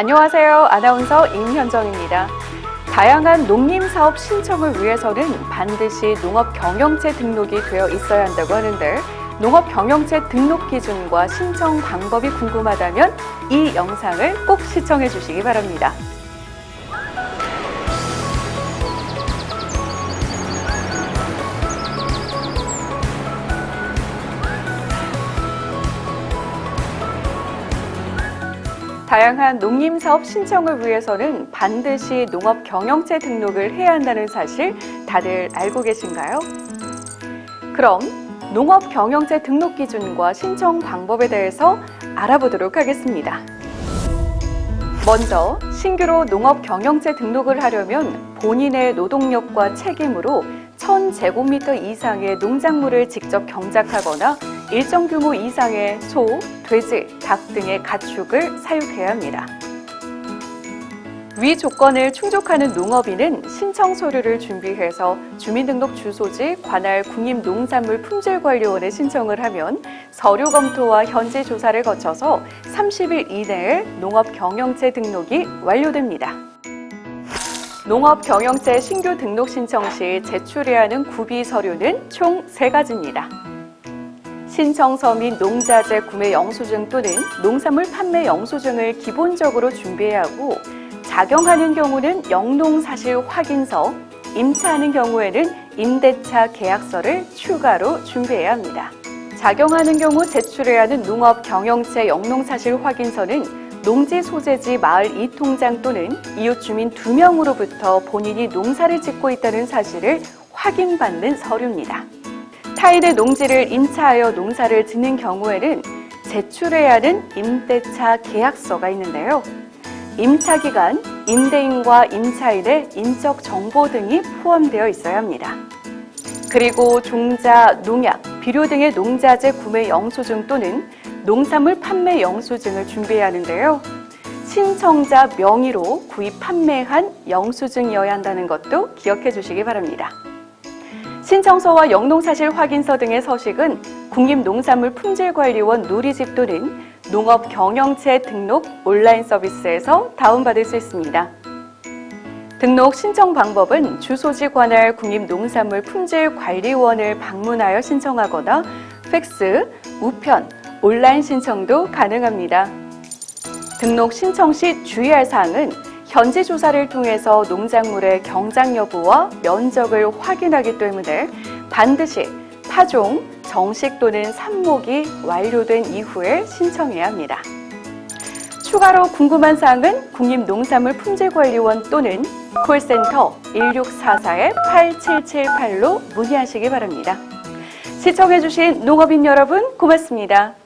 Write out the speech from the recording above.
안녕하세요. 아나운서 임현정입니다. 다양한 농림 사업 신청을 위해서는 반드시 농업 경영체 등록이 되어 있어야 한다고 하는데 농업 경영체 등록 기준과 신청 방법이 궁금하다면 이 영상을 꼭 시청해 주시기 바랍니다. 다양한 농림사업 신청을 위해서는 반드시 농업경영체 등록을 해야 한다는 사실 다들 알고 계신가요? 그럼 농업경영체 등록 기준과 신청 방법에 대해서 알아보도록 하겠습니다. 먼저 신규로 농업경영체 등록을 하려면 본인의 노동력과 책임으로 1000제곱미터 이상의 농작물을 직접 경작하거나 일정 규모 이상의 소, 돼지, 닭 등의 가축을 사육해야 합니다. 위 조건을 충족하는 농업인은 신청 서류를 준비해서 주민등록 주소지 관할 국립농산물 품질관리원에 신청을 하면 서류 검토와 현지 조사를 거쳐서 30일 이내에 농업 경영체 등록이 완료됩니다. 농업 경영체 신규 등록 신청 시 제출해야 하는 구비 서류는 총 세가지입니다 신청서 및 농자재 구매 영수증 또는 농산물 판매 영수증을 기본적으로 준비해야 하고 작용하는 경우는 영농사실 확인서, 임차하는 경우에는 임대차 계약서를 추가로 준비해야 합니다. 작용하는 경우 제출해야 하는 농업 경영체 영농사실 확인서는 농지 소재지 마을 이통장 또는 이웃 주민 두 명으로부터 본인이 농사를 짓고 있다는 사실을 확인받는 서류입니다. 타인의 농지를 임차하여 농사를 짓는 경우에는 제출해야 하는 임대차 계약서가 있는데요. 임차 기간, 임대인과 임차인의 인적 정보 등이 포함되어 있어야 합니다. 그리고 종자, 농약, 비료 등의 농자재 구매 영수증 또는 농산물 판매 영수증을 준비해야 하는데요. 신청자 명의로 구입 판매한 영수증이어야 한다는 것도 기억해 주시기 바랍니다. 신청서와 영농사실 확인서 등의 서식은 국립농산물 품질관리원 누리집 또는 농업경영체 등록 온라인 서비스에서 다운받을 수 있습니다. 등록 신청 방법은 주소지 관할 국립농산물 품질관리원을 방문하여 신청하거나 팩스, 우편, 온라인 신청도 가능합니다. 등록 신청 시 주의할 사항은 현지 조사를 통해서 농작물의 경작 여부와 면적을 확인하기 때문에 반드시 파종, 정식 또는 삽목이 완료된 이후에 신청해야 합니다. 추가로 궁금한 사항은 국립농산물 품질관리원 또는 콜센터 1644-8778로 문의하시기 바랍니다. 시청해주신 농업인 여러분 고맙습니다.